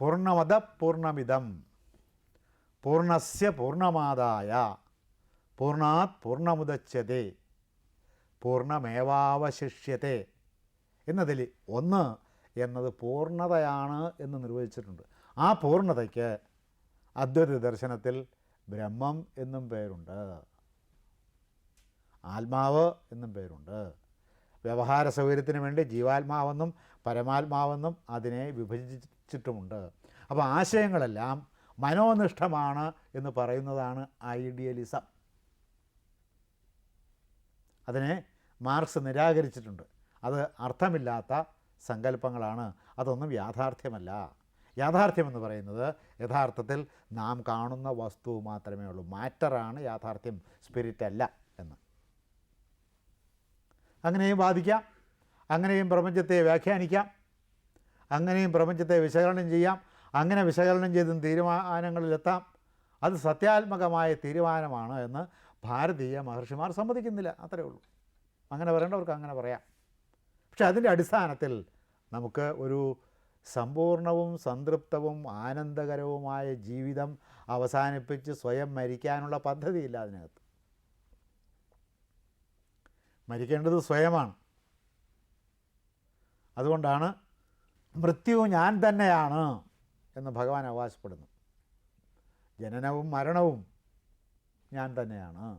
പൂർണമത പൂർണമിതം. പൂർണസ്യ പൂർണമാതായ പൂർണാത് പൂർണമുദച്യത്തെ പൂർണമേവാവശിഷ്യത്തെ എന്നതിൽ ഒന്ന് എന്നത് പൂർണതയാണ് എന്ന് നിർവചിച്ചിട്ടുണ്ട്. ആ പൂർണതയ്ക്ക് അദ്വൈത ദർശനത്തിൽ ബ്രഹ്മം എന്നും പേരുണ്ട്. ആത്മാവ് എന്നും പേരുണ്ട്. വ്യവഹാര സൗകര്യത്തിന് വേണ്ടി ജീവാത്മാവെന്നും പരമാത്മാവെന്നും അതിനെ വിഭജിച്ചിട്ടുമുണ്ട് അപ്പോൾ ആശയങ്ങളെല്ലാം മനോനിഷ്ഠമാണ് എന്ന് പറയുന്നതാണ് ഐഡിയലിസം. അതിനെ മാർക്സ് നിരാകരിച്ചിട്ടുണ്ട്. അത് അർത്ഥമില്ലാത്ത സങ്കല്പങ്ങളാണ്. അതൊന്നും യാഥാർത്ഥ്യമല്ല. യാഥാർത്ഥ്യമെന്ന് പറയുന്നത് യഥാർത്ഥത്തിൽ നാം കാണുന്ന വസ്തു മാത്രമേ ഉള്ളൂ. മാറ്ററാണ് യാഥാർത്ഥ്യം സ്പിരിറ്റ് അല്ല എന്ന്. അങ്ങനെയും വാദിക്കാം. അങ്ങനെയും പ്രപഞ്ചത്തെ വ്യാഖ്യാനിക്കാം. അങ്ങനെയും പ്രപഞ്ചത്തെ വിശകലനം ചെയ്യാം. അങ്ങനെ വിശകലനം ചെയ്തും തീരുമാനങ്ങളിലെത്താം. അത് സത്യാത്മകമായ തീരുമാനമാണ് എന്ന് ഭാരതീയ മഹർഷിമാർ സമ്മതിക്കുന്നില്ല. അത്രയേ ഉള്ളൂ. അങ്ങനെ പറയേണ്ടവർക്ക് അങ്ങനെ പറയാം. പക്ഷെ അതിന്റെ അടിസ്ഥാനത്തിൽ നമുക്ക് ഒരു സമ്പൂർണവും സംതൃപ്തവും ആനന്ദകരവുമായ ജീവിതം അവസാനിപ്പിച്ച് സ്വയം മരിക്കാനുള്ള പദ്ധതിയില്ല അതിനകത്ത്. മരിക്കേണ്ടത് സ്വയമാണ്. അതുകൊണ്ടാണ് മൃത്യു ഞാൻ തന്നെയാണ് എന്ന് ഭഗവാൻ അവകാശപ്പെടുന്നു. ജനനവും മരണവും ഞാൻ തന്നെയാണ്.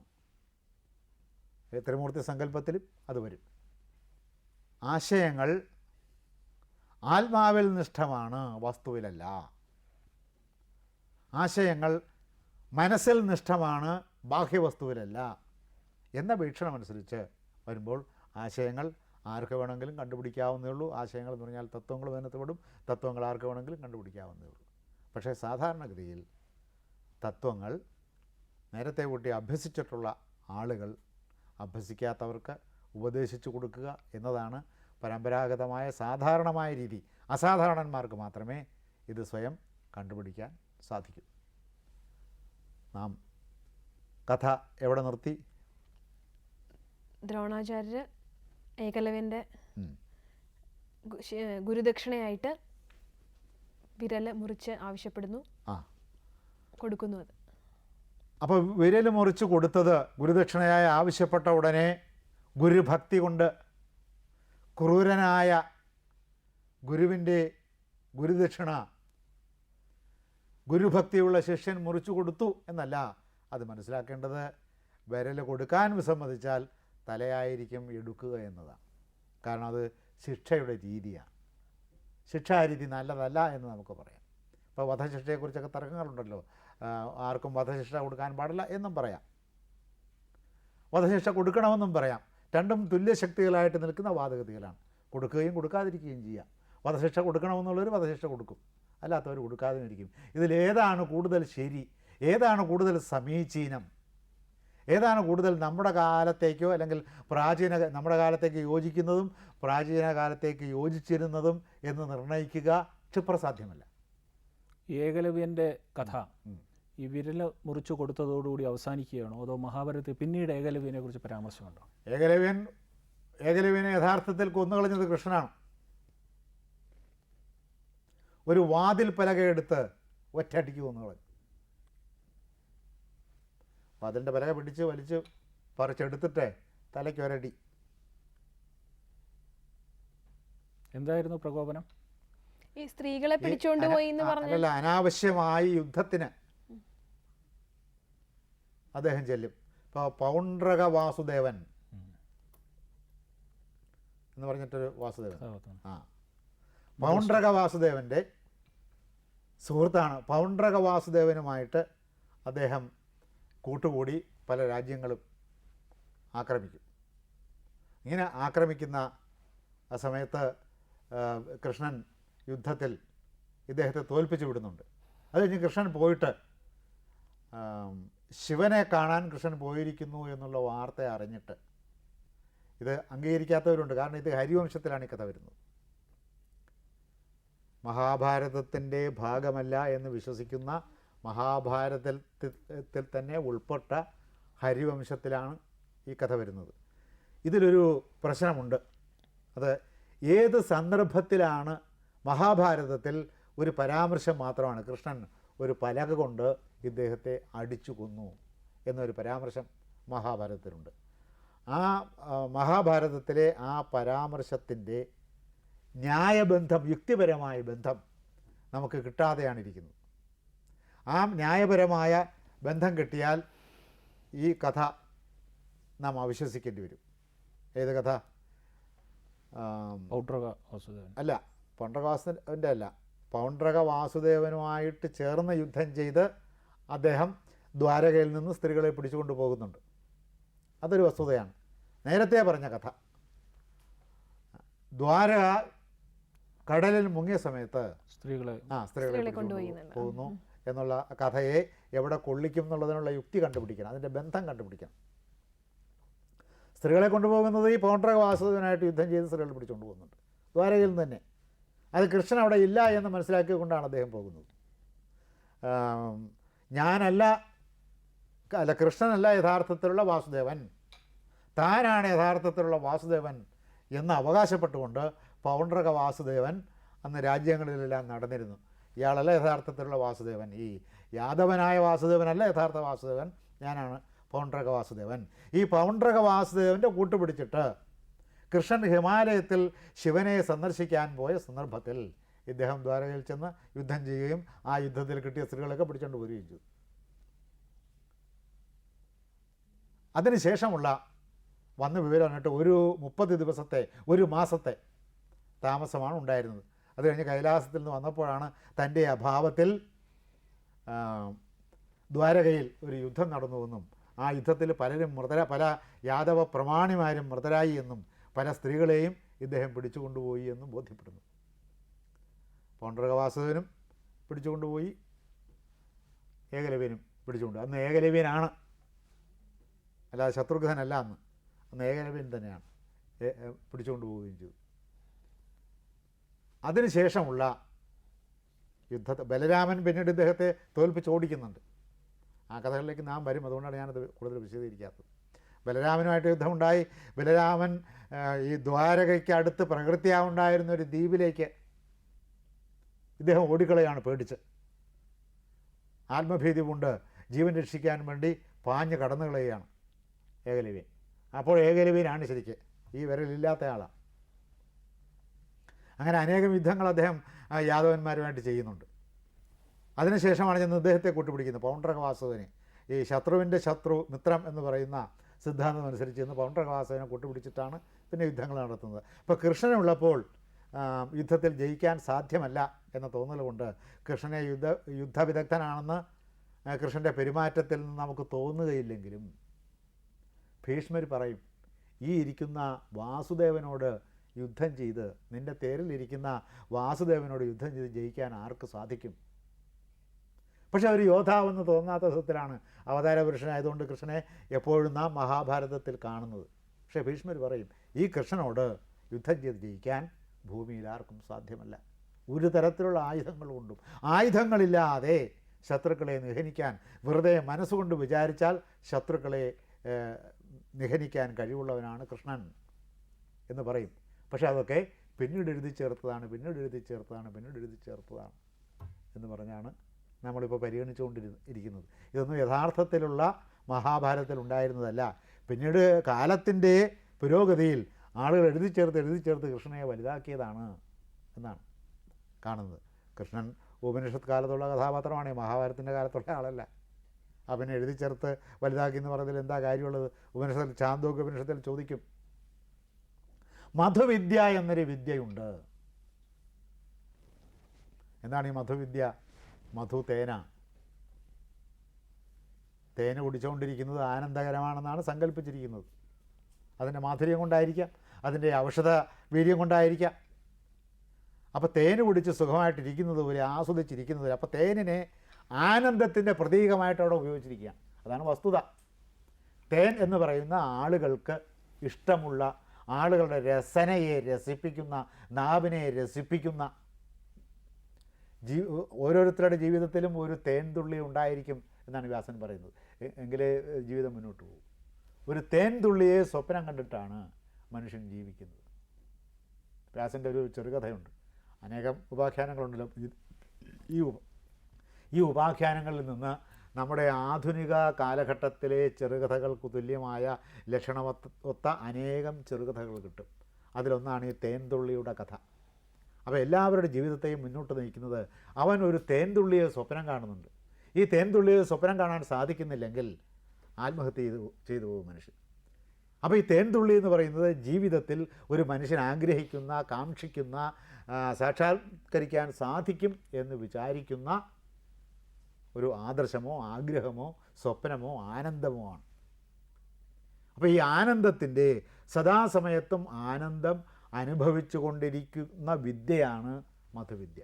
ത്രിമൂർത്തി സങ്കല്പത്തിലും അത് വരും. ആശയങ്ങൾ ആത്മാവിൽ നിഷ്ഠമാണ് വസ്തുവിലല്ല. ആശയങ്ങൾ മനസ്സിൽ നിഷ്ഠമാണ് ബാഹ്യവസ്തുവിലല്ല. എന്ന വീക്ഷണമനുസരിച്ച് വരുമ്പോൾ ആശയങ്ങൾ ആർക്ക് വേണമെങ്കിലും കണ്ടുപിടിക്കാവുന്നേ ഉള്ളൂ. ആശയങ്ങൾ എന്ന് പറഞ്ഞാൽ തത്വങ്ങൾ അതിനകത്ത് തത്വങ്ങൾ ആർക്ക് വേണമെങ്കിലും കണ്ടുപിടിക്കാവുന്നേ ഉള്ളൂ. പക്ഷേ സാധാരണഗതിയിൽ തത്വങ്ങൾ നേരത്തെ കൂട്ടി അഭ്യസിച്ചിട്ടുള്ള ആളുകൾ അഭ്യസിക്കാത്തവർക്ക് ഉപദേശിച്ചു കൊടുക്കുക എന്നതാണ് പരമ്പരാഗതമായ സാധാരണമായ രീതി. അസാധാരണന്മാർക്ക് മാത്രമേ ഇത് സ്വയം കണ്ടുപിടിക്കാൻ സാധിക്കൂ. നാം കഥ എവിടെ നിർത്തി? ദ്രോണാചാര്യർ ഏകലവ്യന്റെ ഉം. ഗുരുദക്ഷിണയായിട്ട് വിരൽ മുറിച്ച് ആവശ്യപ്പെടുന്നു. കൊടുക്കുന്നു അത്. അപ്പോൾ വിരൽ മുറിച്ച് കൊടുത്തത് ഗുരുദക്ഷിണയായി ആവശ്യപ്പെട്ട ഉടനെ ഗുരുഭക്തി കൊണ്ട് ക്രൂരനായ ഗുരുവിന്റെ ഗുരുദക്ഷിണ ഗുരുഭക്തിയുള്ള ശിഷ്യൻ മുറിച്ചു കൊടുത്തു എന്നല്ല. അത് മനസ്സിലാക്കേണ്ടത് വിരൽ കൊടുക്കാൻ വിസമ്മതിച്ചാൽ തലയായിരിക്കും എടുക്കുക എന്നതാണ് കാരണം അത് ശിക്ഷയുടെ രീതിയാണ് ശിക്ഷാ രീതി നല്ലതല്ല എന്ന് നമുക്ക് പറയാം. ഇപ്പോൾ വധശിക്ഷയെക്കുറിച്ചൊക്കെ തർക്കങ്ങളുണ്ടല്ലോ. ആർക്കും വധശിക്ഷ കൊടുക്കാൻ പാടില്ല എന്നും പറയാം. വധശിക്ഷ കൊടുക്കണമെന്നും പറയാം. രണ്ടും തുല്യശക്തികളായിട്ട് നിൽക്കുന്ന വാദഗതികളാണ്. കൊടുക്കുകയും കൊടുക്കാതിരിക്കുകയും ചെയ്യാം. വധശിക്ഷ കൊടുക്കണമെന്നുള്ളവർ വധശിക്ഷ കൊടുക്കും. അല്ലാത്തവർ കൊടുക്കാതെ ഇരിക്കും ഇതിലേതാണ് കൂടുതൽ ശരി. ഏതാണ് കൂടുതൽ സമീചീനം? ഏതാണ് കൂടുതൽ നമ്മുടെ കാലത്തേക്കോ അല്ലെങ്കിൽ പ്രാചീന നമ്മുടെ കാലത്തേക്ക് യോജിക്കുന്നതും പ്രാചീന കാലത്തേക്ക് യോജിച്ചിരുന്നതും എന്ന് നിർണയിക്കുക ക്ഷിപ്രസാധ്യമല്ല ഏകലവ്യന്റെ കഥ ഈ വിരൽ മുറിച്ചു കൊടുത്തതോടുകൂടി അവസാനിക്കുകയാണോ? അതോ മഹാഭാരതത്തിൽ പിന്നീട് ഏകലവ്യനെ കുറിച്ച് പരാമർശമുണ്ടോ? ഏകലവ്യൻ ഏകലവ്യനെ യഥാർത്ഥത്തിൽ കൊന്നുകളഞ്ഞത് കൃഷ്ണനാണ്. ഒരു വാതിൽ പലകയെടുത്ത് ഒറ്റയടിക്ക് കൊന്നുകളഞ്ഞു. വാതിലിന്റെ പിറകെ പിടിച്ച് വലിച്ച് പറിച്ചെടുത്തിട്ടേ തലയ്ക്ക് ഒരടി. എന്തായിരുന്നു പ്രകോപനം? ഈ സ്ത്രീകളെ പിടിച്ചോണ്ട് പോയി എന്ന് പറഞ്ഞു അല്ല അനാവശ്യമായി യുദ്ധത്തിന് അദ്ദേഹം ചെല്ലും. ഇപ്പോൾ പൗണ്ഡ്രക വാസുദേവൻ എന്ന് പറഞ്ഞിട്ടൊരു വാസുദേവൻ. ആ. പൗണ്ഡ്രക വാസുദേവന്റെ സുഹൃത്താണ്. പൗണ്ഡ്രക വാസുദേവനുമായിട്ട് അദ്ദേഹം കൂട്ടുകൂടി പല രാജ്യങ്ങളും ആക്രമിക്കും. ഇങ്ങനെ ആക്രമിക്കുന്ന ആ സമയത്ത് കൃഷ്ണൻ യുദ്ധത്തിൽ ഇദ്ദേഹത്തെ തോൽപ്പിച്ചു വിടുന്നുണ്ട്. അത് കഴിഞ്ഞ് കൃഷ്ണൻ പോയിട്ട് ശിവനെ കാണാൻ കൃഷ്ണൻ പോയിരിക്കുന്നു എന്നുള്ള വാർത്ത അറിഞ്ഞിട്ട് ഇത് അംഗീകരിക്കാത്തവരുണ്ട്. കാരണം ഇത് ഹരിവംശത്തിലാണ് ഈ കഥ വരുന്നത്. മഹാഭാരതത്തിന്റെ ഭാഗമല്ല എന്ന് വിശ്വസിക്കുന്ന മഹാഭാരതത്തിൽ തന്നെ ഉൾപ്പെട്ട ഹരിവംശത്തിലാണ് ഈ കഥ വരുന്നത്. ഇതിലൊരു പ്രശ്നമുണ്ട്. അത് ഏത് സന്ദർഭത്തിലാണ് മഹാഭാരതത്തിൽ ഒരു പരാമർശം മാത്രമാണ് കൃഷ്ണൻ ഒരു പലക കൊണ്ട് ഇദ്ദേഹത്തെ അടിച്ചു കൊന്നു എന്നൊരു പരാമർശം മഹാഭാരതത്തിലുണ്ട്. ആ മഹാഭാരതത്തിലെ ആ പരാമർശത്തിന്റെ ന്യായബന്ധം യുക്തിപരമായ ബന്ധം നമുക്ക് കിട്ടാതെയാണ് ഇരിക്കുന്നത്. ആ ന്യായപരമായ ബന്ധം കിട്ടിയാൽ ഈ കഥ നാം അവിശ്വസിക്കേണ്ടി വരും. ഏത് കഥ? പൗണ്ട്രക വാസുദേവൻ. അല്ല പൗണ്ഡ്രകാസുവിന്റെ അല്ല. പൗണ്ഡ്രക വാസുദേവനുമായിട്ട് ചേർന്ന് യുദ്ധം ചെയ്ത് അദ്ദേഹം ദ്വാരകയിൽ നിന്ന് സ്ത്രീകളെ പിടിച്ചുകൊണ്ട് പോകുന്നുണ്ട്. അതൊരു വസ്തുതയാണ്. നേരത്തെ പറഞ്ഞ കഥ. ദ്വാരക കടലിൽ മുങ്ങിയ സമയത്ത് സ്ത്രീകളെ ആ സ്ത്രീകളെ. പോകുന്നു. എന്നുള്ള കഥയെ എവിടെ കൊള്ളിക്കും എന്നുള്ളതിനുള്ള യുക്തി കണ്ടുപിടിക്കണം. അതിന്റെ ബന്ധം കണ്ടുപിടിക്കണം. സ്ത്രീകളെ കൊണ്ടുപോകുന്നത് ഈ പൗണ്ഡ്രക വാസുദേവനായിട്ട് യുദ്ധം ചെയ്ത് സ്ത്രീകൾ പിടിച്ചുകൊണ്ട് പോകുന്നുണ്ട്. ദ്വാരകയിൽ നിന്ന് തന്നെ. അത് കൃഷ്ണൻ അവിടെ ഇല്ല എന്ന് മനസ്സിലാക്കിക്കൊണ്ടാണ് അദ്ദേഹം പോകുന്നത്. ഞാനല്ല അല്ല കൃഷ്ണനല്ല യഥാർത്ഥത്തിലുള്ള വാസുദേവൻ. താനാണ് യഥാർത്ഥത്തിലുള്ള വാസുദേവൻ എന്ന് അവകാശപ്പെട്ടുകൊണ്ട് പൗണ്ഡ്രക വാസുദേവൻ അന്ന് രാജ്യങ്ങളിലെല്ലാം നടന്നിരുന്നു. ഇയാളല്ല യഥാർത്ഥത്തിലുള്ള വാസുദേവൻ? ഈ യാദവനായ വാസുദേവനല്ല യഥാർത്ഥ വാസുദേവൻ? ഞാനാണ് പൗണ്ട്രക വാസുദേവൻ. ഈ പൗണ്ട്രക വാസുദേവന്റെ കൂട്ടുപിടിച്ചിട്ട് കൃഷ്ണൻ ഹിമാലയത്തിൽ ശിവനെ സന്ദർശിക്കാൻ പോയ സന്ദർഭത്തിൽ ഇദ്ദേഹം ദ്വാരകയിൽ ചെന്ന് യുദ്ധം ചെയ്യുകയും ആ യുദ്ധത്തിൽ കിട്ടിയ സ്ത്രീകളൊക്കെ പിടിച്ചുകൊണ്ട് വരികയും ചെയ്തു. അതിനുശേഷമുള്ള വന്ന വിവരം എന്നിട്ട് ഒരു മുപ്പത് ദിവസത്തെ ഒരു മാസത്തെ താമസമാണ് ഉണ്ടായിരുന്നത്. അത് കഴിഞ്ഞ് കൈലാസത്തിൽ നിന്ന് വന്നപ്പോഴാണ് തന്റെ അഭാവത്തിൽ ദ്വാരകയിൽ ഒരു യുദ്ധം നടന്നുവെന്നും ആ യുദ്ധത്തിൽ പലരും മൃതര പല യാദവ പ്രമാണിമാരും മൃതരായി എന്നും പല സ്ത്രീകളെയും ഇദ്ദേഹം പിടിച്ചുകൊണ്ടുപോയി എന്നും ബോധ്യപ്പെടുന്നു. പൗണ്ഡ്രകവാസുവിനും പിടിച്ചുകൊണ്ടുപോയി ഏകലവ്യനും പിടിച്ചുകൊണ്ട്. അന്ന് ഏകലവ്യനാണ്. അല്ലാതെ ശത്രുഘ്നല്ല അന്ന്. അന്ന് ഏകലവ്യൻ തന്നെയാണ്. പിടിച്ചുകൊണ്ട് പോവുകയും ചെയ്തു. അതിനുശേഷമുള്ള യുദ്ധത്തെ ബലരാമൻ പിന്നീട് ഇദ്ദേഹത്തെ തോൽപ്പിച്ച് ഓടിക്കുന്നുണ്ട്. ആ കഥകളിലേക്ക് നാം വരും. അതുകൊണ്ടാണ് ഞാനത് കൂടുതൽ വിശദീകരിക്കാത്തത്. ബലരാമനുമായിട്ട് യുദ്ധമുണ്ടായി. ബലരാമൻ ഈ ദ്വാരകയ്ക്ക് അടുത്ത് പ്രകൃതിയാവുണ്ടായിരുന്ന ഒരു ദ്വീപിലേക്ക് ഇദ്ദേഹം ഓടിക്കളയാണ് പേടിച്ച്. ആത്മഭീതി കൊണ്ട് ജീവൻ രക്ഷിക്കാൻ വേണ്ടി പാഞ്ഞ് കടന്നു കളയുകയാണ് ഏകലവ്യൻ. അപ്പോൾ ഏകലവ്യനാണ് ശരിക്ക്. ഈ വിരലില്ലാത്ത ആളാണ് അങ്ങനെ അനേകം യുദ്ധങ്ങൾ അദ്ദേഹം യാദവന്മാരുമായിട്ട് ചെയ്യുന്നുണ്ട്. അതിനുശേഷമാണ് ഞാൻ അദ്ദേഹത്തെ കൂട്ടുപിടിക്കുന്നത്. പൗണ്ഡ്രകവാസുവിനെ ഈ ശത്രുവിന്റെ ശത്രു മിത്രം എന്ന് പറയുന്ന സിദ്ധാന്തം അനുസരിച്ച് ഇന്ന് പൗണ്ഡ്രകവാസുവിനെ കൂട്ടുപിടിച്ചിട്ടാണ് പിന്നെ യുദ്ധങ്ങൾ നടത്തുന്നത്. അപ്പോൾ കൃഷ്ണനുള്ളപ്പോൾ യുദ്ധത്തിൽ ജയിക്കാൻ സാധ്യമല്ല എന്ന തോന്നൽ കൊണ്ട് കൃഷ്ണനെ യുദ്ധ യുദ്ധവിദഗ്ധനാണെന്ന് കൃഷ്ണന്റെ പെരുമാറ്റത്തിൽ നിന്ന് നമുക്ക് തോന്നുകയില്ലെങ്കിലും ഭീഷ്മർ പറയും ഈ ഇരിക്കുന്ന വാസുദേവനോട് യുദ്ധം ചെയ്ത് നിന്റെ തേരിലിരിക്കുന്ന വാസുദേവനോട് യുദ്ധം ചെയ്ത് ജയിക്കാൻ ആർക്ക് സാധിക്കും? പക്ഷെ അവർ യോദ്ധാവെന്ന് തോന്നാത്ത വിധത്തിലാണ് അവതാര പുരുഷനായതുകൊണ്ട് കൃഷ്ണനെ എപ്പോഴും നാം മഹാഭാരതത്തിൽ കാണുന്നത്. പക്ഷേ ഭീഷ്മർ പറയും ഈ കൃഷ്ണനോട് യുദ്ധം ചെയ്ത് ജയിക്കാൻ ഭൂമിയിൽ ആർക്കും സാധ്യമല്ല. ഒരു തരത്തിലുള്ള ആയുധങ്ങൾ കൊണ്ടും ആയുധങ്ങളില്ലാതെ ശത്രുക്കളെ നിഹനിക്കാൻ വെറുതെ മനസ്സുകൊണ്ട് വിചാരിച്ചാൽ ശത്രുക്കളെ നിഹനിക്കാൻ കഴിവുള്ളവനാണ് കൃഷ്ണൻ എന്ന് പറയും. പക്ഷെ അതൊക്കെ പിന്നീട് എഴുതി ചേർത്തതാണ് പിന്നീട് എഴുതി ചേർത്തതാണ് പിന്നീട് എഴുതി ചേർത്തതാണ് എന്ന് പറഞ്ഞാണ് നമ്മളിപ്പോൾ പരിഗണിച്ചുകൊണ്ടിരുന്ന ഇരിക്കുന്നത്. ഇതൊന്നും യഥാർത്ഥത്തിലുള്ള മഹാഭാരതത്തിൽ ഉണ്ടായിരുന്നതല്ല. പിന്നീട് കാലത്തിന്റെ പുരോഗതിയിൽ ആളുകൾ എഴുതി ചേർത്ത് എഴുതി ചേർത്ത് കൃഷ്ണനെ വലുതാക്കിയതാണ് എന്നാണ് കാണുന്നത്. കൃഷ്ണൻ ഉപനിഷത്ത് കാലത്തുള്ള കഥാപാത്രമാണ് മഹാഭാരതത്തിന്റെ കാലത്തുള്ള ആളല്ല. അവനെ എഴുതി ചേർത്ത് വലുതാക്കി എന്ന് പറഞ്ഞതിൽ എന്താ കാര്യമുള്ളത്? ഉപനിഷത്തിൽ ചാന്തോക്യ ഉപനിഷത്തിൽ ചോദിക്കും. മധുവിദ്യ എന്നൊരു വിദ്യയുണ്ട്. എന്താണ് ഈ മധുവിദ്യ? മധു തേന. തേന കുടിച്ചുകൊണ്ടിരിക്കുന്നത് ആനന്ദകരമാണെന്നാണ് സങ്കല്പിച്ചിരിക്കുന്നത്. അതിന്റെ മാധുര്യം കൊണ്ടായിരിക്കാം അതിന്റെ ഔഷധ വീര്യം കൊണ്ടായിരിക്കാം. അപ്പോൾ തേന് കുടിച്ച് സുഖമായിട്ടിരിക്കുന്നത് പോലെ ആസ്വദിച്ചിരിക്കുന്നത് പോലെ അപ്പോൾ തേനിനെ ആനന്ദത്തിന്റെ പ്രതീകമായിട്ട് അവിടെ ഉപയോഗിച്ചിരിക്കുകയാണ്. അതാണ് വസ്തുത. തേൻ എന്ന് പറയുന്ന ആളുകൾക്ക് ഇഷ്ടമുള്ള ആളുകളുടെ രസനയെ രസിപ്പിക്കുന്ന നാവിനെ രസിപ്പിക്കുന്ന ജീ ഓരോരുത്തരുടെ ജീവിതത്തിലും ഒരു തേൻതുള്ളി ഉണ്ടായിരിക്കും എന്നാണ് വ്യാസൻ പറയുന്നത്. എങ്കിലേ ജീവിതം മുന്നോട്ട് പോകും. ഒരു തേൻതുള്ളിയെ സ്വപ്നം കണ്ടിട്ടാണ് മനുഷ്യൻ ജീവിക്കുന്നത്. വ്യാസന്റെ ഒരു ചെറുകഥയുണ്ട് അനേകം ഉപാഖ്യാനങ്ങളുണ്ടല്ലോ ഈ ഉപ- ഈ ഉപാഖ്യാനങ്ങളിൽ നിന്ന് നമ്മുടെ ആധുനിക കാലഘട്ടത്തിലെ ചെറുകഥകൾക്ക് തുല്യമായ ലക്ഷണമൊത്ത അനേകം ചെറുകഥകൾ കിട്ടും. അതിലൊന്നാണ് ഈ തേൻതുള്ളിയുടെ കഥ. അപ്പോൾ എല്ലാവരുടെ ജീവിതത്തെയും മുന്നോട്ട് നയിക്കുന്നത് അവൻ ഒരു തേൻതുള്ളിയെ സ്വപ്നം കാണുന്നുണ്ട്. ഈ തേൻതുള്ളിയെ സ്വപ്നം കാണാൻ സാധിക്കുന്നില്ലെങ്കിൽ ആത്മഹത്യ ചെയ്തു ചെയ്തു പോകും മനുഷ്യൻ. അപ്പോൾ ഈ തേൻതുള്ളി എന്ന് പറയുന്നത് ജീവിതത്തിൽ ഒരു മനുഷ്യൻ ആഗ്രഹിക്കുന്ന കാക്ഷിക്കുന്ന സാക്ഷാത്കരിക്കാൻ സാധിക്കും എന്ന് വിചാരിക്കുന്ന ഒരു ആദർശമോ ആഗ്രഹമോ സ്വപ്നമോ ആനന്ദമോ ആണ്. അപ്പോൾ ഈ ആനന്ദത്തിന്റെ സദാസമയത്തും ആനന്ദം അനുഭവിച്ചു കൊണ്ടിരിക്കുന്ന വിദ്യയാണ് മധുവിദ്യ.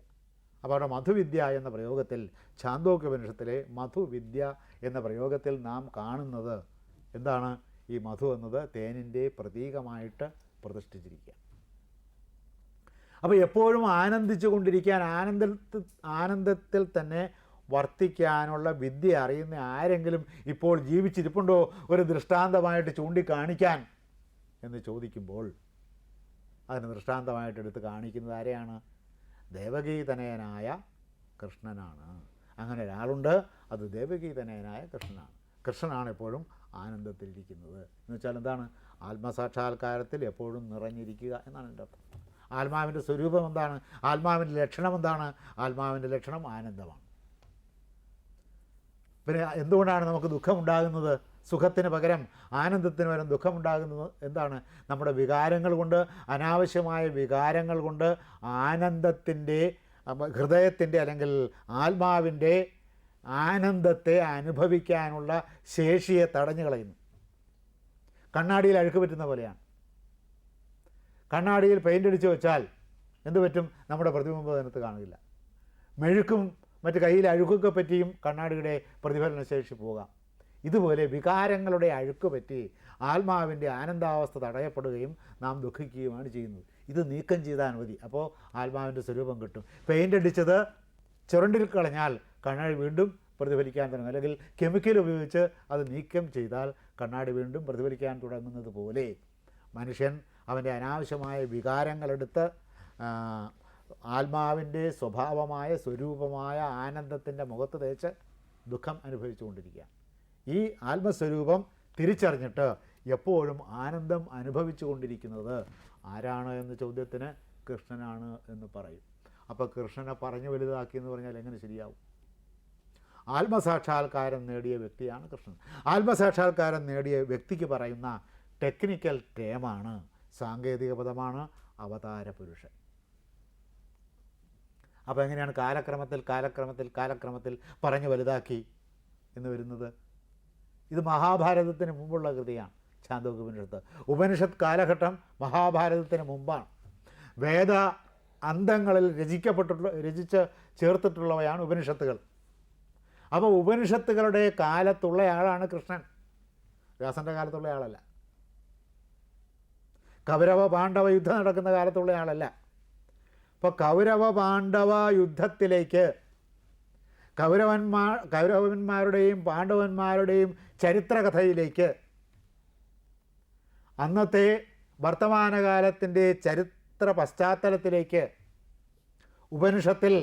അപ്പോൾ അവിടെ മധുവിദ്യ എന്ന പ്രയോഗത്തിൽ ഛാന്തോക്യപനിഷത്തിലെ മധുവിദ്യ എന്ന പ്രയോഗത്തിൽ നാം കാണുന്നത് എന്താണ്? ഈ മധു എന്നത് തേനിന്റെ പ്രതീകമായിട്ട് പ്രതിഷ്ഠിച്ചിരിക്കുക. അപ്പോൾ എപ്പോഴും ആനന്ദിച്ചു കൊണ്ടിരിക്കാൻ ആനന്ദത്തിൽ ആനന്ദത്തിൽ തന്നെ വർത്തിക്കാനുള്ള വിദ്യ അറിയുന്ന ആരെങ്കിലും ഇപ്പോൾ ജീവിച്ചിരിപ്പുണ്ടോ? ഒരു ദൃഷ്ടാന്തമായിട്ട് ചൂണ്ടിക്കാണിക്കാൻ എന്ന് ചോദിക്കുമ്പോൾ അതിന് ദൃഷ്ടാന്തമായിട്ട് എടുത്ത് കാണിക്കുന്നത് ആരെയാണ്? ദേവഗീതനയനായ കൃഷ്ണനാണ്. അങ്ങനെ ഒരാളുണ്ട് അത് ദേവഗീതനയനായ കൃഷ്ണനാണ്. കൃഷ്ണനാണ് എപ്പോഴും ആനന്ദത്തിലിരിക്കുന്നത് എന്ന് വെച്ചാൽ എന്താണ്? ആത്മസാക്ഷാത്കാരത്തിൽ എപ്പോഴും നിറഞ്ഞിരിക്കുക എന്നാണ് എന്റെ അർത്ഥം. ആത്മാവിന്റെ സ്വരൂപം എന്താണ്? ആത്മാവിന്റെ ലക്ഷണം എന്താണ്? ആത്മാവിന്റെ ലക്ഷണം ആനന്ദമാണ്. പിന്നെ എന്തുകൊണ്ടാണ് നമുക്ക് ദുഃഖമുണ്ടാകുന്നത്? സുഖത്തിന് പകരം ആനന്ദത്തിന് പകരം ദുഃഖമുണ്ടാകുന്നത് എന്താണ്? നമ്മുടെ വികാരങ്ങൾ കൊണ്ട് അനാവശ്യമായ വികാരങ്ങൾ കൊണ്ട് ആനന്ദത്തിന്റെ ഹൃദയത്തിന്റെ അല്ലെങ്കിൽ ആത്മാവിന്റെ ആനന്ദത്തെ അനുഭവിക്കാനുള്ള ശേഷിയെ തടഞ്ഞു കളയുന്നു. കണ്ണാടിയിൽ അഴുക്ക് പറ്റുന്ന പോലെയാണ്. കണ്ണാടിയിൽ പെയിന്റ് അടിച്ച് വെച്ചാൽ എന്ത് പറ്റും? നമ്മുടെ പ്രതിബിംബം കാണില്ല മെഴുക്കും മറ്റ് കയ്യിൽ അഴുക്കൊക്കെ പറ്റിയും കണ്ണാടിയുടെ പ്രതിഫലന ശേഷി പോകാം. ഇതുപോലെ വികാരങ്ങളുടെ അഴുക്ക് പറ്റി ആത്മാവിന്റെ ആനന്ദാവസ്ഥ തടയപ്പെടുകയും നാം ദുഃഖിക്കുകയുമാണ് ചെയ്യുന്നത്. ഇത് നീക്കം ചെയ്താൽ മതി. അപ്പോൾ ആത്മാവിന്റെ സ്വരൂപം കിട്ടും. പെയിന്റ് അടിച്ചത് ചുരണ്ടിൽ കളഞ്ഞാൽ കണ്ണാടി വീണ്ടും പ്രതിഫലിക്കാൻ തുടങ്ങും. അല്ലെങ്കിൽ കെമിക്കൽ ഉപയോഗിച്ച് അത് നീക്കം ചെയ്താൽ കണ്ണാടി വീണ്ടും പ്രതിഫലിക്കാൻ തുടങ്ങുന്നത് പോലെ മനുഷ്യൻ അവന്റെ അനാവശ്യമായ വികാരങ്ങളെടുത്ത് ആത്മാവിന്റെ സ്വഭാവമായ സ്വരൂപമായ ആനന്ദത്തിന്റെ മുഖത്ത് തേച്ച് ദുഃഖം അനുഭവിച്ചുകൊണ്ടിരിക്കുക. ഈ ആത്മസ്വരൂപം തിരിച്ചറിഞ്ഞിട്ട് എപ്പോഴും ആനന്ദം അനുഭവിച്ചു കൊണ്ടിരിക്കുന്നത് ആരാണ് എന്ന ചോദ്യത്തിന് കൃഷ്ണനാണ് എന്ന് പറയും. അപ്പോൾ കൃഷ്ണനെ പറഞ്ഞു വലുതാക്കി എന്ന് പറഞ്ഞാൽ എങ്ങനെ ശരിയാവും? ആത്മസാക്ഷാത്കാരം നേടിയ വ്യക്തിയാണ് കൃഷ്ണൻ. ആത്മസാക്ഷാത്കാരം നേടിയ വ്യക്തിക്ക് പറയുന്ന ടെക്നിക്കൽ ടേമാണ് സാങ്കേതിക പദമാണ് അവതാര പുരുഷൻ അപ്പോൾ എങ്ങനെയാണ് കാലക്രമത്തിൽ കാലക്രമത്തിൽ കാലക്രമത്തിൽ പറഞ്ഞു വലുതാക്കി എന്ന് വരുന്നത്? ഇത് മഹാഭാരതത്തിന് മുമ്പുള്ള കൃതിയാണ് ചാന്തോക്ക് ഉപനിഷത്ത് ഉപനിഷത്ത് കാലഘട്ടം മഹാഭാരതത്തിന് മുമ്പാണ്. വേദ അന്തങ്ങളിൽ രചിക്കപ്പെട്ടിട്ടുള്ള രചിച്ച് ചേർത്തിട്ടുള്ളവയാണ് ഉപനിഷത്തുകൾ. അപ്പോൾ ഉപനിഷത്തുകളുടെ കാലത്തുള്ള ആളാണ് കൃഷ്ണൻ. വ്യാസന്റെ കാലത്തുള്ള ആളല്ല കൗരവ പാണ്ഡവ യുദ്ധം നടക്കുന്ന കാലത്തുള്ള അപ്പോൾ കൗരവ പാണ്ഡവ യുദ്ധത്തിലേക്ക് കൗരവന്മാർ കൗരവന്മാരുടെയും പാണ്ഡവന്മാരുടെയും ചരിത്രകഥയിലേക്ക്. അന്നത്തെ വർത്തമാനകാലത്തിന്റെ ചരിത്ര പശ്ചാത്തലത്തിലേക്ക് ഉപനിഷത്തിൽ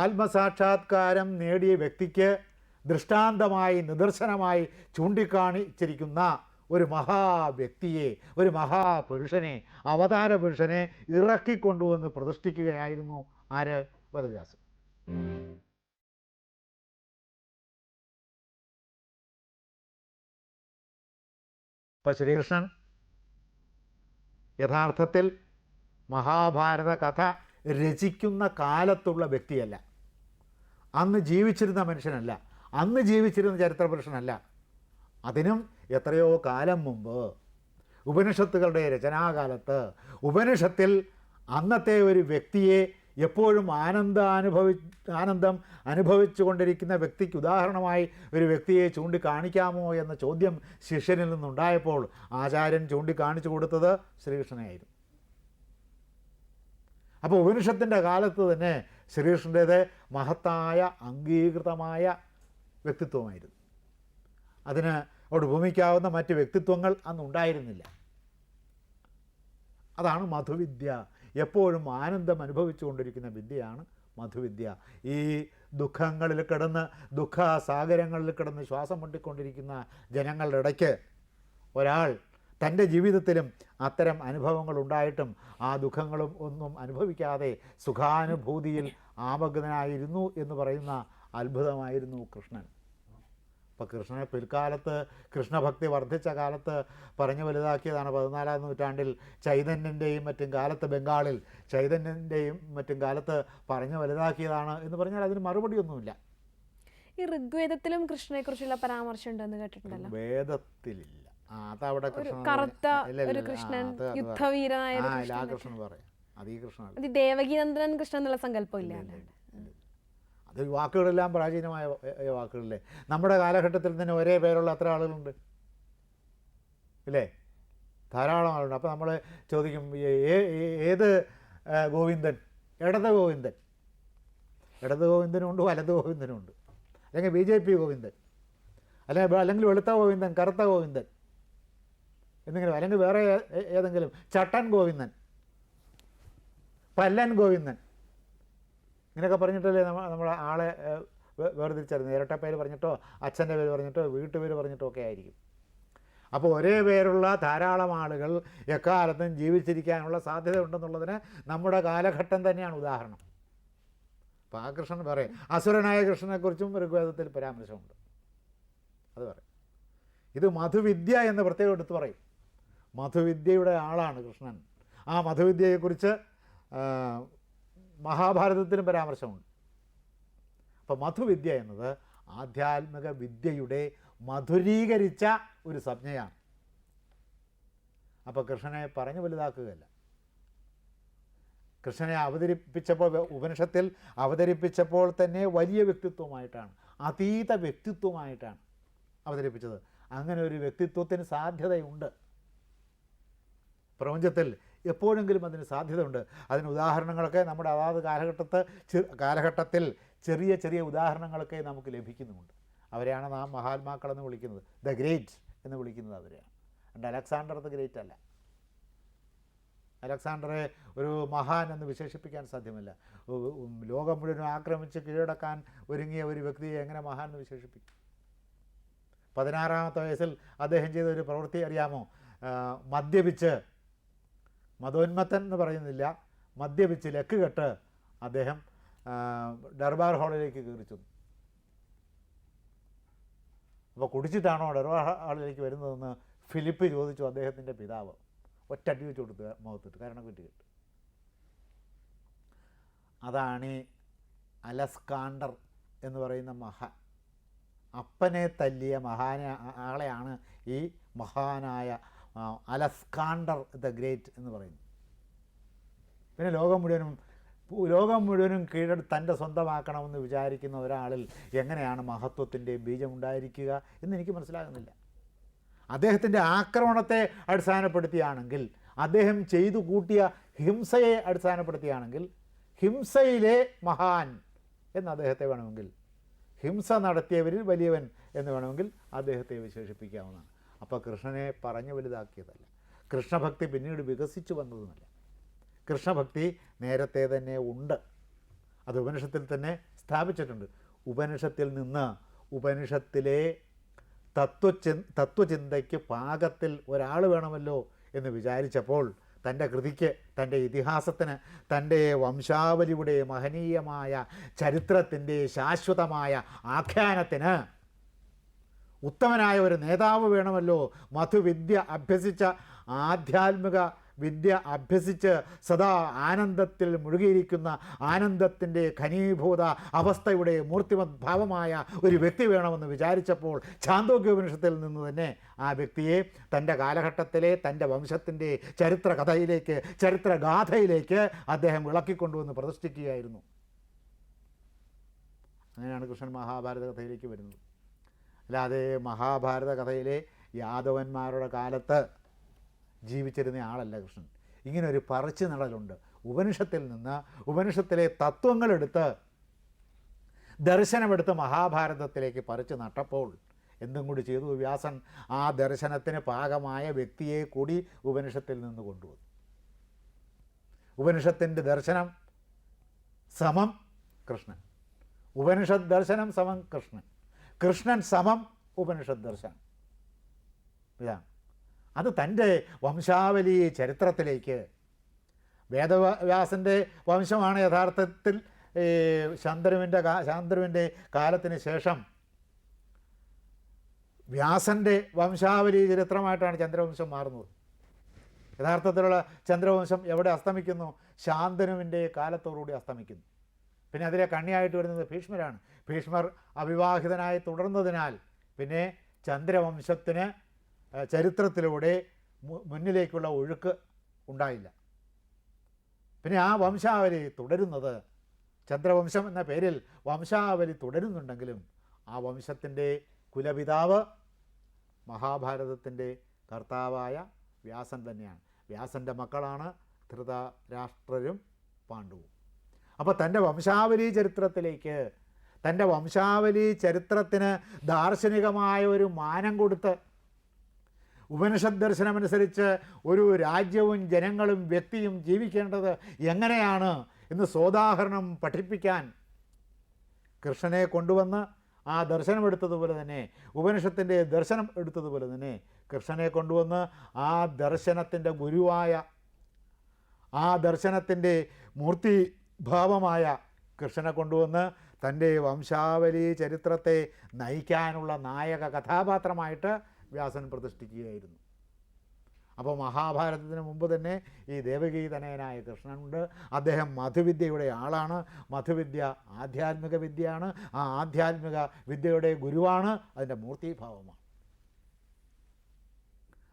ആത്മസാക്ഷാത്കാരം നേടിയ വ്യക്തിക്ക് ദൃഷ്ടാന്തമായി നിദർശനമായി ചൂണ്ടിക്കാണിച്ചിരിക്കുന്ന ഒരു മഹാവ്യക്തിയെ ഒരു മഹാപുരുഷനെ അവതാര പുരുഷനെ ഇറക്കിക്കൊണ്ടുവന്ന് പ്രതിഷ്ഠിക്കുകയായിരുന്നു ആര്? വരദാസൻ ഇപ്പം ശ്രീകൃഷ്ണൻ യഥാർത്ഥത്തിൽ മഹാഭാരത കഥ രചിക്കുന്ന കാലത്തുള്ള വ്യക്തിയല്ല. അന്ന് ജീവിച്ചിരുന്ന മനുഷ്യനല്ല. അന്ന് ജീവിച്ചിരുന്ന ചരിത്രപുരുഷനല്ല. അതിനും എത്രയോ കാലം മുമ്പ് ഉപനിഷത്തുകളുടെ രചനാകാലത്ത് ഉപനിഷത്തിൽ അന്നത്തെ ഒരു വ്യക്തിയെ എപ്പോഴും ആനന്ദ അനുഭവി ആനന്ദം അനുഭവിച്ചു കൊണ്ടിരിക്കുന്ന വ്യക്തിക്ക് ഉദാഹരണമായി ഒരു വ്യക്തിയെ ചൂണ്ടിക്കാണിക്കാമോ എന്ന ചോദ്യം ശിഷ്യനിൽ നിന്നുണ്ടായപ്പോൾ ആചാര്യൻ ചൂണ്ടിക്കാണിച്ചു കൊടുത്തത് ശ്രീകൃഷ്ണനായിരുന്നു അപ്പോൾ ഉപനിഷത്തിന്റെ കാലത്ത് തന്നെ ശ്രീകൃഷ്ണന്റേത് മഹത്തായ അംഗീകൃതമായ വ്യക്തിത്വമായിരുന്നു. അതിന് അവിടെ ഉപമിക്കാവുന്ന മറ്റ് വ്യക്തിത്വങ്ങൾ അന്നുണ്ടായിരുന്നില്ല അതാണ് മധുവിദ്യ. എപ്പോഴും ആനന്ദം അനുഭവിച്ചുകൊണ്ടിരിക്കുന്ന വിദ്യയാണ് മധുവിദ്യ. ഈ ദുഃഖങ്ങളിൽ കിടന്ന് ദുഃഖസാഗരങ്ങളിൽ കിടന്ന് ശ്വാസം മുട്ടിക്കൊണ്ടിരിക്കുന്ന ജനങ്ങളുടെ ഇടയ്ക്ക് ഒരാൾ തന്റെ ജീവിതത്തിലും അത്തരം അനുഭവങ്ങൾ ഉണ്ടായിട്ടും ആ ദുഃഖങ്ങളും ഒന്നും അനുഭവിക്കാതെ സുഖാനുഭൂതിയിൽ ആമഗ്നായിരുന്നു എന്ന് പറയുന്ന അത്ഭുതമായിരുന്നു കൃഷ്ണൻ. അപ്പോൾ കൃഷ്ണനെ പിൽക്കാലത്ത് കൃഷ്ണഭക്തി വർദ്ധിച്ച കാലത്ത് പറഞ്ഞു വലുതാക്കിയതാണ് പതിനാലാം നൂറ്റാണ്ടിൽ ചൈതന്യന്റെയും മറ്റും കാലത്ത് ബംഗാളിൽ ചൈതന്യന്റെയും മറ്റും കാലത്ത് പറഞ്ഞു വലുതാക്കിയതാണ് എന്ന് പറഞ്ഞാൽ അതിന് മറുപടിയൊന്നുമില്ല. ഈ ഋഗ്വേദത്തിലും കൃഷ്ണനെ കുറിച്ചുള്ള പരാമർശം ഉണ്ടെന്ന് കേട്ടിട്ടുണ്ടല്ലോ വേദത്തിലില്ല അതവിടെ കറുത്ത ഒരു കൃഷ്ണൻ യുദ്ധവീരനായ കൃഷ്ണൻ പറയാം. അത് ഈ കൃഷ്ണൻ ദേവകീനന്ദനൻ കൃഷ്ണൻ എന്നുള്ള സങ്കല്പം ഇല്ല. അത് വാക്കുകളെല്ലാം പ്രാചീനമായ വാക്കുകളല്ലേ? നമ്മുടെ കാലഘട്ടത്തിൽ തന്നെ ഒരേ പേരുള്ള അത്ര ആളുകളുണ്ട്. ഇല്ലേ? ധാരാളം ആളുണ്ട്. അപ്പോൾ നമ്മൾ ചോദിക്കും ഏത് ഗോവിന്ദൻ? ഇടത് ഗോവിന്ദൻ. ഇടത് ഗോവിന്ദനും ഉണ്ട് വലത് ഗോവിന്ദനും ഉണ്ട് അല്ലെങ്കിൽ ബി ജെ പി ഗോവിന്ദൻ. അല്ലെങ്കിൽ അല്ലെങ്കിൽ വെളുത്ത ഗോവിന്ദൻ കറുത്ത ഗോവിന്ദൻ. എന്തെങ്കിലും അല്ലെങ്കിൽ വേറെ ഏതെങ്കിലും ചട്ടൻ ഗോവിന്ദൻ. പല്ലൻ ഗോവിന്ദൻ. ഇങ്ങനെയൊക്കെ പറഞ്ഞിട്ടല്ലേ നമ്മൾ നമ്മൾ ആളെ വേർതിരിച്ചറിയുന്നത്? ഇരട്ട പേര് പറഞ്ഞിട്ടോ അച്ഛന്റെ പേര് പറഞ്ഞിട്ടോ വീട്ടുപേര് പറഞ്ഞിട്ടോ ഒക്കെ ആയിരിക്കും. അപ്പോൾ ഒരേ പേരുള്ള ധാരാളം ആളുകൾ എക്കാലത്തും ജീവിച്ചിരിക്കാനുള്ള സാധ്യത ഉണ്ടെന്നുള്ളതിന് നമ്മുടെ കാലഘട്ടം തന്നെയാണ് ഉദാഹരണം. അപ്പോൾ ആ കൃഷ്ണൻ പറയും അസുരനായ കൃഷ്ണനെക്കുറിച്ചും ഋഗ്വേദത്തിൽ പരാമർശമുണ്ട്. അത് പറയും. ഇത് മധുവിദ്യ എന്ന് പ്രത്യേകം എടുത്ത് പറയും. മധുവിദ്യയുടെ ആളാണ് കൃഷ്ണൻ. ആ മധുവിദ്യയെക്കുറിച്ച് മഹാഭാരതത്തിലും പരാമർശമുണ്ട്. അപ്പോൾ മധുവിദ്യ എന്നത് ആധ്യാത്മിക വിദ്യയുടെ മധുരീകരിച്ച ഒരു സംജ്ഞയാണ്. അപ്പോൾ കൃഷ്ണനെ പറഞ്ഞു വലുതാക്കുകയല്ല. കൃഷ്ണനെ അവതരിപ്പിച്ചപ്പോൾ ഉപനിഷത്തിൽ അവതരിപ്പിച്ചപ്പോൾ തന്നെ വലിയ വ്യക്തിത്വമായിട്ടാണ് അതീത വ്യക്തിത്വമായിട്ടാണ് അവതരിപ്പിച്ചത്. അങ്ങനെ ഒരു വ്യക്തിത്വത്തിന് സാധ്യതയുണ്ട്. പ്രപഞ്ചത്തിൽ എപ്പോഴെങ്കിലും അതിന് സാധ്യതയുണ്ട്. അതിന് ഉദാഹരണങ്ങളൊക്കെ നമ്മുടെ അതാത് കാലഘട്ടത്ത് കാലഘട്ടത്തിൽ ചെറിയ ചെറിയ ഉദാഹരണങ്ങളൊക്കെ നമുക്ക് ലഭിക്കുന്നുമുണ്ട്. അവരെയാണ് നാം മഹാത്മാക്കളെന്ന് വിളിക്കുന്നത്. ദ ഗ്രേറ്റ് എന്ന് വിളിക്കുന്നത് അവരെയാണ്. അണ്ട് അലക്സാണ്ടർ ദ ഗ്രേറ്റ് അല്ല. അലക്സാണ്ടറെ ഒരു മഹാൻ എന്ന് വിശേഷിപ്പിക്കാൻ സാധ്യമല്ല. ലോകം മുഴുവൻ ആക്രമിച്ച് കീഴടക്കാൻ ഒരുങ്ങിയ ഒരു വ്യക്തിയെ എങ്ങനെ മഹാൻ എന്ന് വിശേഷിപ്പിക്കും? പതിനാറാമത്തെ വയസ്സിൽ അദ്ദേഹം ചെയ്ത ഒരു പ്രവൃത്തി അറിയാമോ? മദ്യപിച്ച് മതോന്മത്തൻ എന്ന് പറയുന്നില്ല. മദ്യപിച്ച് ലക്ക് കെട്ട് അദ്ദേഹം ഡർബാർ ഹാളിലേക്ക് കയറി ചെന്നു അപ്പോൾ കുടിച്ചിട്ടാണോ ഡർബാർ ഹാളിലേക്ക് വരുന്നതെന്ന് ഫിലിപ്പ് ചോദിച്ചു അദ്ദേഹത്തിന്റെ പിതാവ്. ഒറ്റടി വെച്ച് കൊടുത്ത് മുഖത്തിട്ട് കാരണം കിട്ടി കിട്ടി. അതാണ് അലസ്കാണ്ടർ എന്ന് പറയുന്ന മഹാൻ. അപ്പനെ തല്ലിയ മഹാന ആളെയാണ് ഈ മഹാനായ അലസ്കാണ്ടർ ദ ഗ്രേറ്റ് എന്ന് പറയുന്നു. പിന്നെ ലോകം മുഴുവനും ലോകം മുഴുവനും കീഴട തന്റെ സ്വന്തമാക്കണമെന്ന് വിചാരിക്കുന്ന ഒരാളിൽ എങ്ങനെയാണ് മഹത്വത്തിന്റെ ബീജം ഉണ്ടായിരിക്കുക എന്ന് എനിക്ക് മനസ്സിലാകുന്നില്ല. അദ്ദേഹത്തിന്റെ ആക്രമണത്തെ അടിസ്ഥാനപ്പെടുത്തിയാണെങ്കിൽ അദ്ദേഹം ചെയ്തു കൂട്ടിയ ഹിംസയെ അടിസ്ഥാനപ്പെടുത്തിയാണെങ്കിൽ ഹിംസയിലെ മഹാൻ എന്ന് അദ്ദേഹത്തെ വേണമെങ്കിൽ ഹിംസ നടത്തിയവരിൽ വലിയവൻ എന്ന് വേണമെങ്കിൽ അദ്ദേഹത്തെ വിശേഷിപ്പിക്കാവുന്നതാണ്. അപ്പോൾ കൃഷ്ണനെ പറഞ്ഞു വലുതാക്കിയതല്ല. കൃഷ്ണഭക്തി പിന്നീട് വികസിച്ചു വന്നതുമല്ല. കൃഷ്ണഭക്തി നേരത്തെ തന്നെ ഉണ്ട്. അത് ഉപനിഷത്തിൽ തന്നെ സ്ഥാപിച്ചിട്ടുണ്ട്. ഉപനിഷത്തിൽ നിന്ന് ഉപനിഷത്തിലെ തത്വചി തത്വചിന്തയ്ക്ക് പാകത്തിൽ ഒരാൾ വേണമല്ലോ എന്ന് വിചാരിച്ചപ്പോൾ തന്റെ കൃതിക്ക് തന്റെ ഇതിഹാസത്തിന് തന്റെ വംശാവലിയുടെ മഹനീയമായ ചരിത്രത്തിന്റെ ശാശ്വതമായ ആഖ്യാനത്തിന് ഉത്തമനായ ഒരു നേതാവ് വേണമല്ലോ. മധുവിദ്യ അഭ്യസിച്ച ആധ്യാത്മിക വിദ്യ അഭ്യസിച്ച് സദാ ആനന്ദത്തിൽ മുഴുകിയിരിക്കുന്ന ആനന്ദത്തിന്റെ ഘനീഭൂത അവസ്ഥയുടെ മൂർത്തിമത് ഭാവമായ ഒരു വ്യക്തി വേണമെന്ന് വിചാരിച്ചപ്പോൾ ചാന്തോഗ്യോപനിഷത്തിൽ നിന്ന് തന്നെ ആ വ്യക്തിയെ തന്റെ കാലഘട്ടത്തിലെ തന്റെ വംശത്തിന്റെ ചരിത്ര കഥയിലേക്ക് ചരിത്രഗാഥയിലേക്ക് അദ്ദേഹം വിളക്കിക്കൊണ്ടുവന്ന് പ്രതിഷ്ഠിക്കുകയായിരുന്നു. അങ്ങനെയാണ് കൃഷ്ണൻ മഹാഭാരത കഥയിലേക്ക് വരുന്നത്. അല്ലാതെ മഹാഭാരത കഥയിലെ യാദവന്മാരുടെ കാലത്ത് ജീവിച്ചിരുന്ന ആളല്ല കൃഷ്ണൻ. ഇങ്ങനെ ഒരു പറിച്ചു നടലുണ്ട്. ഉപനിഷത്തിൽ നിന്ന് ഉപനിഷത്തിലെ തത്വങ്ങളെടുത്ത് ദർശനമെടുത്ത് മഹാഭാരതത്തിലേക്ക് പറിച്ചു നട്ടപ്പോൾ എന്തും കൂടി ചെയ്തു. വ്യാസൻ ആ ദർശനത്തിന് പാകമായ വ്യക്തിയെ കൂടി ഉപനിഷത്തിൽ നിന്ന് കൊണ്ടുവന്നു. ഉപനിഷത്തിന്റെ ദർശനം സമം കൃഷ്ണൻ. ഉപനിഷത് ദർശനം സമം കൃഷ്ണൻ. കൃഷ്ണൻ സമം ഉപനിഷത് ദർശനം. ഇതാണ് അത് തന്റെ വംശാവലി ചരിത്രത്തിലേക്ക് വേദവ്യാസന്റെ വംശമാണ് യഥാർത്ഥത്തിൽ കാ ശാന്തനുവിന്റെ കാലത്തിന് ശേഷം വ്യാസന്റെ വംശാവലി ചരിത്രമായിട്ടാണ് ചന്ദ്രവംശം മാറുന്നത്. യഥാർത്ഥത്തിലുള്ള ചന്ദ്രവംശം എവിടെ അസ്തമിക്കുന്നു? ശാന്തനുവിന്റെ കാലത്തോടുകൂടി അസ്തമിക്കുന്നു. പിന്നെ അതിലെ കണ്ണിയായിട്ട് വരുന്നത് ഭീഷ്മരാണ്. ഭീഷ്മർ അവിവാഹിതനായി തുടർന്നതിനാൽ പിന്നെ ചന്ദ്രവംശത്തിന് ചരിത്രത്തിലൂടെ മുന്നിലേക്കുള്ള ഒഴുക്ക് ഉണ്ടായില്ല. പിന്നെ ആ വംശാവലി തുടരുന്നത് ചന്ദ്രവംശം എന്ന പേരിൽ വംശാവലി തുടരുന്നുണ്ടെങ്കിലും ആ വംശത്തിന്റെ കുലപിതാവ് മഹാഭാരതത്തിന്റെ കർത്താവായ വ്യാസൻ തന്നെയാണ്. വ്യാസന്റെ മക്കളാണ് ധൃതരാഷ്ട്രരും പാണ്ഡുവും. അപ്പോൾ തന്റെ വംശാവലി ചരിത്രത്തിലേക്ക് തന്റെ വംശാവലി ചരിത്രത്തിന് ദാർശനികമായ ഒരു മാനം കൊടുത്ത് ഉപനിഷത് ദർശനമനുസരിച്ച് ഒരു രാജ്യവും ജനങ്ങളും വ്യക്തിയും ജീവിക്കേണ്ടത് എങ്ങനെയാണ് എന്ന് സോദാഹരണം പഠിപ്പിക്കാൻ കൃഷ്ണനെ കൊണ്ടുവന്ന് ആ ദർശനം എടുത്തതുപോലെ തന്നെ ഉപനിഷത്തിന്റെ ദർശനം എടുത്തതുപോലെ തന്നെ കൃഷ്ണനെ കൊണ്ടുവന്ന് ആ ദർശനത്തിന്റെ ഗുരുവായ ആ ദർശനത്തിന്റെ മൂർത്തിഭാവമായ കൃഷ്ണനെ കൊണ്ടുവന്ന് തന്റെ വംശാവലി ചരിത്രത്തെ നയിക്കാനുള്ള നായക കഥാപാത്രമായിട്ട് വ്യാസൻ പ്രതിഷ്ഠിക്കുകയായിരുന്നു. അപ്പോൾ മഹാഭാരതത്തിന് മുമ്പ് തന്നെ ഈ ദേവകീതനയനായ കൃഷ്ണനുണ്ട്. അദ്ദേഹം മധുവിദ്യയുടെ ആളാണ്. മധുവിദ്യ ആധ്യാത്മിക വിദ്യയാണ്. ആ ആധ്യാത്മിക വിദ്യയുടെ ഗുരുവാണ് അതിന്റെ മൂർത്തിഭാവമാണ്.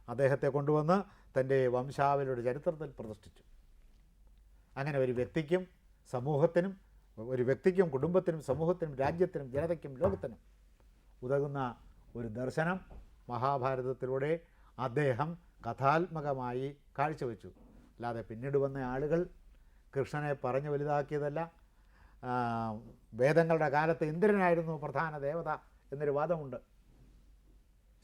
അദ്ദേഹത്തെ കൊണ്ടുവന്ന് തന്റെ വംശാവലിയുടെ ചരിത്രത്തിൽ പ്രതിഷ്ഠിച്ചു. അങ്ങനെ ഒരു വ്യക്തിക്കും സമൂഹത്തിനും ഒരു വ്യക്തിക്കും കുടുംബത്തിനും സമൂഹത്തിനും രാജ്യത്തിനും ജനതയ്ക്കും ലോകത്തിനും ഉതകുന്ന ഒരു ദർശനം മഹാഭാരതത്തിലൂടെ അദ്ദേഹം കഥാത്മകമായി കാഴ്ചവെച്ചു. അല്ലാതെ പിന്നീട് വന്ന ആളുകൾ കൃഷ്ണനെ പറഞ്ഞു വലുതാക്കിയതല്ല. വേദങ്ങളുടെ കാലത്ത് ഇന്ദ്രനായിരുന്നു പ്രധാന ദേവത എന്നൊരു വാദമുണ്ട്.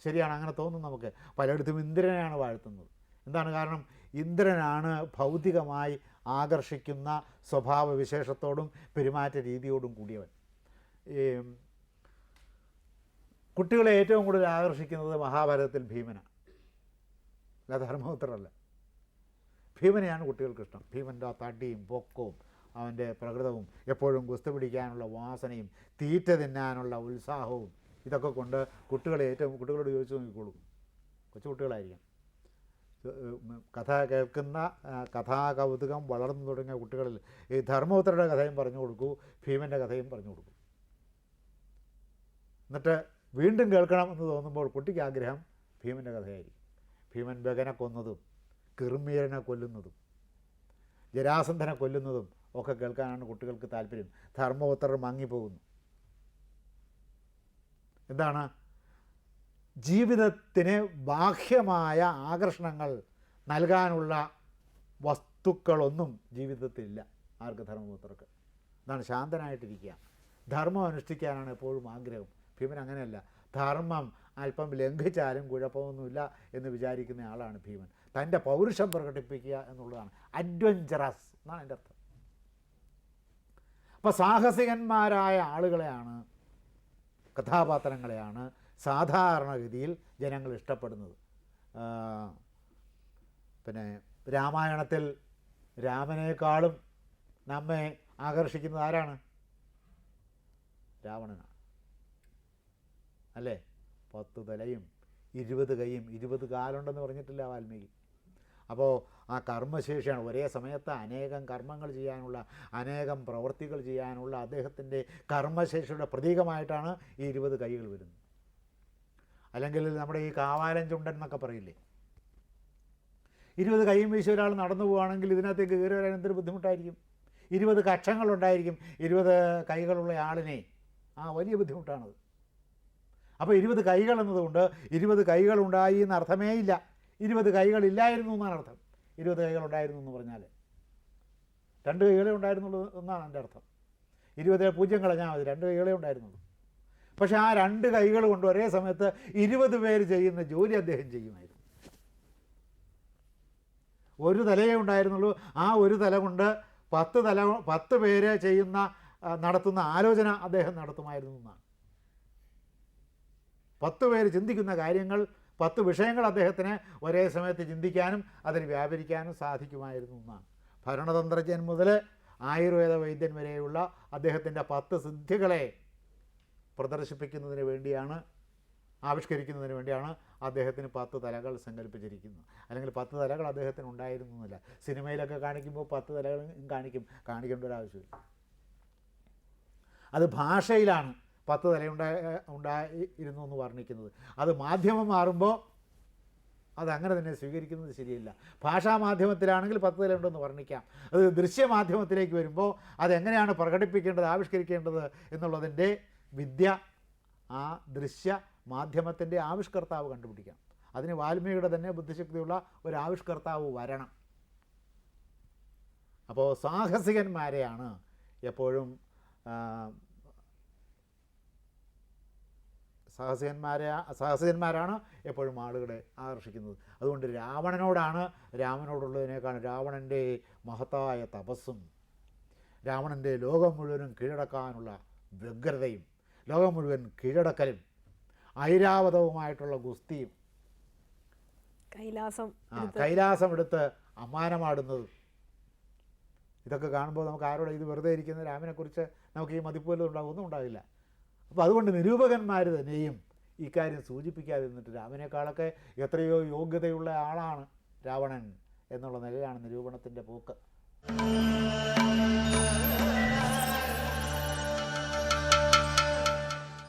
ശരിയാണ് അങ്ങനെ തോന്നും നമുക്ക്. പലയിടത്തും ഇന്ദ്രനെയാണ് വാഴ്ത്തുന്നത്. എന്താണ് കാരണം? ഇന്ദ്രനാണ് ഭൗതികമായി ആകർഷിക്കുന്ന സ്വഭാവ വിശേഷത്തോടും പെരുമാറ്റ രീതിയോടും കൂടിയവൻ. ഈ കുട്ടികളെ ഏറ്റവും കൂടുതൽ ആകർഷിക്കുന്നത് മഹാഭാരതത്തിൽ ഭീമനാണ് അല്ല ധർമ്മപുത്രല്ല ഭീമനെയാണ് കുട്ടികൾക്ക് ഇഷ്ടം. ഭീമന്റെ ആ തടിയും പൊക്കവും അവന്റെ പ്രകൃതവും എപ്പോഴും ഗുസ്തി പിടിക്കാനുള്ള വാസനയും തീറ്റ തിന്നാനുള്ള ഉത്സാഹവും ഇതൊക്കെ കൊണ്ട് കുട്ടികളെ ഏറ്റവും കുട്ടികളോട് ചോദിച്ചു നോക്കിക്കോളൂ. കൊച്ചു കുട്ടികളായിരിക്കാം കഥ കേൾക്കുന്ന കഥാകൗതുകം വളർന്നു തുടങ്ങിയ കുട്ടികളിൽ ഈ ധർമ്മപുത്രയുടെ കഥയും പറഞ്ഞു കൊടുക്കൂ ഭീമന്റെ കഥയും പറഞ്ഞു കൊടുക്കൂ. എന്നിട്ട് വീണ്ടും കേൾക്കണം എന്ന് തോന്നുമ്പോൾ കുട്ടിക്ക് ആഗ്രഹം ഭീമന്റെ കഥയായിരിക്കും. ഭീമൻ ബഗനെ കൊന്നതും കിർമീരനെ കൊല്ലുന്നതും ജരാസന്ധനെ കൊല്ലുന്നതും ഒക്കെ കേൾക്കാനാണ് കുട്ടികൾക്ക് താല്പര്യം. ധർമ്മപുത്രർ മങ്ങിപ്പോകുന്നു. എന്താണ്? ജീവിതത്തിന് ബാഹ്യമായ ആകർഷണങ്ങൾ നൽകാനുള്ള വസ്തുക്കളൊന്നും ജീവിതത്തിലില്ല. ആർക്ക് ധർമ്മപുത്രർക്ക്? അതാണ് ശാന്തനായിട്ടിരിക്കുക. ധർമ്മം അനുഷ്ഠിക്കാനാണ് എപ്പോഴും ആഗ്രഹം. ഭീമൻ അങ്ങനെയല്ല. ധർമ്മം അല്പം ലംഘിച്ചാലും കുഴപ്പമൊന്നുമില്ല എന്ന് വിചാരിക്കുന്ന ആളാണ് ഭീമൻ. തന്റെ പൗരുഷം പ്രകടിപ്പിക്കുക എന്നുള്ളതാണ്. അഡ്വഞ്ചറസ് എന്നാണ് എന്റെ അർത്ഥം. അപ്പോൾ സാഹസികന്മാരായ ആളുകളെയാണ് കഥാപാത്രങ്ങളെയാണ് സാധാരണഗതിയിൽ ജനങ്ങൾ ഇഷ്ടപ്പെടുന്നത്. പിന്നെ രാമായണത്തിൽ രാമനേക്കാളും നമ്മെ ആകർഷിക്കുന്നത് ആരാണ്? രാവണനാണ്. അല്ലേ? പത്ത് തലയും ഇരുപത് കൈയും ഇരുപത് കാലുണ്ടെന്ന് പറഞ്ഞിട്ടില്ല വാൽമീകി. അപ്പോൾ ആ കർമ്മശേഷിയാണ് ഒരേ സമയത്ത് അനേകം കർമ്മങ്ങൾ ചെയ്യാനുള്ള അനേകം പ്രവൃത്തികൾ ചെയ്യാനുള്ള അദ്ദേഹത്തിന്റെ കർമ്മശേഷിയുടെ പ്രതീകമായിട്ടാണ് ഈ ഇരുപത് കൈകൾ വരുന്നത്. അല്ലെങ്കിൽ നമ്മുടെ ഈ കാവാലൻ ചുണ്ടൻ എന്നൊക്കെ പറയില്ലേ? ഇരുപത് കൈയും വീശി ഒരാൾ നടന്നു പോവുകയാണെങ്കിൽ ഇതിനകത്തേക്ക് കയറി വരാൻ എന്തൊരു ബുദ്ധിമുട്ടായിരിക്കും? ഇരുപത് കക്ഷങ്ങളുണ്ടായിരിക്കും. ഇരുപത് കൈകളുള്ള ആളിനെ. ആ വലിയ ബുദ്ധിമുട്ടാണത്. അപ്പോൾ ഇരുപത് കൈകൾ എന്നതുകൊണ്ട് ഇരുപത് കൈകളുണ്ടായി എന്ന് അർത്ഥമേ ഇല്ല. ഇരുപത് കൈകളില്ലായിരുന്നു എന്നാണ് അർത്ഥം. ഇരുപത് കൈകളുണ്ടായിരുന്നു എന്ന് പറഞ്ഞാൽ രണ്ട് കൈകളെ ഉണ്ടായിരുന്നുള്ളൂ എന്നാണ് എന്റെ അർത്ഥം. ഇരുപത് പൂജ്യം കളഞ്ഞാൽ മതി. രണ്ട് കൈകളെ ഉണ്ടായിരുന്നുള്ളൂ. പക്ഷേ ആ രണ്ട് കൈകൾ കൊണ്ട് ഒരേ സമയത്ത് ഇരുപത് പേര് ചെയ്യുന്ന ജോലി അദ്ദേഹം ചെയ്യുമായിരുന്നു. ഒരു തലയേ ഉണ്ടായിരുന്നുള്ളൂ. ആ ഒരു തല കൊണ്ട് പത്ത് തല പത്ത് പേര് ചെയ്യുന്ന നടത്തുന്ന ആലോചന അദ്ദേഹം നടത്തുമായിരുന്നു എന്നാണ്. പത്ത് പേര് ചിന്തിക്കുന്ന കാര്യങ്ങൾ പത്ത് വിഷയങ്ങൾ അദ്ദേഹത്തിന് ഒരേ സമയത്ത് ചിന്തിക്കാനും അതിൽ വ്യാപരിക്കാനും സാധിക്കുമായിരുന്നു എന്നാണ്. ഭരണതന്ത്രജ്ഞൻ മുതൽ ആയുർവേദ വൈദ്യൻ വരെയുള്ള അദ്ദേഹത്തിന്റെ പത്ത് സിദ്ധികളെ പ്രദർശിപ്പിക്കുന്നതിന് വേണ്ടിയാണ് ആവിഷ്കരിക്കുന്നതിന് വേണ്ടിയാണ് അദ്ദേഹത്തിന് പത്ത് തലകൾ സങ്കല്പിച്ചിരിക്കുന്നത്. അല്ലെങ്കിൽ പത്ത് തലകൾ അദ്ദേഹത്തിന് ഉണ്ടായിരുന്നു എന്നില്ല സിനിമയിലൊക്കെ കാണിക്കുമ്പോൾ പത്ത് തലകൾ കാണിക്കും. കാണിക്കേണ്ട ഒരു ആവശ്യമില്ല. അത് ഭാഷയിലാണ് പത്ത് തലയുണ്ടായ ഉണ്ടായി ഉണ്ടായിരുന്നു എന്ന് വർണിക്കുന്നത്. അത് മാധ്യമം മാറുമ്പോൾ അത് അങ്ങനെ തന്നെ സ്വീകരിക്കുന്നത് ശരിയല്ല. ഭാഷാ മാധ്യമത്തിലാണെങ്കിൽ പത്ത് തലയുണ്ടെന്ന് വർണിക്കാം. അത് ദൃശ്യമാധ്യമത്തിലേക്ക് വരുമ്പോൾ അതെങ്ങനെയാണ് പ്രകടിപ്പിക്കേണ്ടത് ആവിഷ്കരിക്കേണ്ടത് എന്നുള്ളതിന്റെ വിദ്യ ആ ദൃശ്യ മാധ്യമത്തിന്റെ ആവിഷ്കർത്താവ് കണ്ടുപിടിക്കണം. അതിന് വാൽമീകിയുടെ തന്നെ ബുദ്ധിശക്തിയുള്ള ഒരു ആവിഷ്കർത്താവ് വരണം. അപ്പോൾ സാഹസികന്മാരെയാണ് എപ്പോഴും സാഹസികന്മാരെ സാഹസികന്മാരാണ് എപ്പോഴും ആളുകളെ ആകർഷിക്കുന്നത്. അതുകൊണ്ട് രാവണനോടാണ് രാമനോടുള്ളതിനേക്കാൾ രാവണന്റെ മഹത്തായ തപസ്സും രാവണന്റെ ലോകം മുഴുവനും കീഴടക്കാനുള്ള വ്യഗ്രതയും ലോകം മുഴുവൻ കീഴടക്കലും ഐരാവതവുമായിട്ടുള്ള ഗുസ്തിയും കൈലാസം ആ കൈലാസം എടുത്ത് അമ്മാനമാടുന്നത്. ഇതൊക്കെ കാണുമ്പോൾ നമുക്ക് ആരോട് ഇത് വെറുതെ ഇരിക്കുന്ന രാമനെക്കുറിച്ച് നമുക്ക് ഈ മതിപ്പുവല്ലതും ഉണ്ടാകും ഒന്നും ഉണ്ടാകില്ല അപ്പോൾ അതുകൊണ്ട് നിരൂപകന്മാർ തന്നെയും ഇക്കാര്യം സൂചിപ്പിക്കാതിരുന്നിട്ട് രാമനേക്കാളൊക്കെ എത്രയോ യോഗ്യതയുള്ള ആളാണ് രാവണൻ എന്നുള്ള നിലയിലാണ് നിരൂപണത്തിന്റെ പോക്ക്.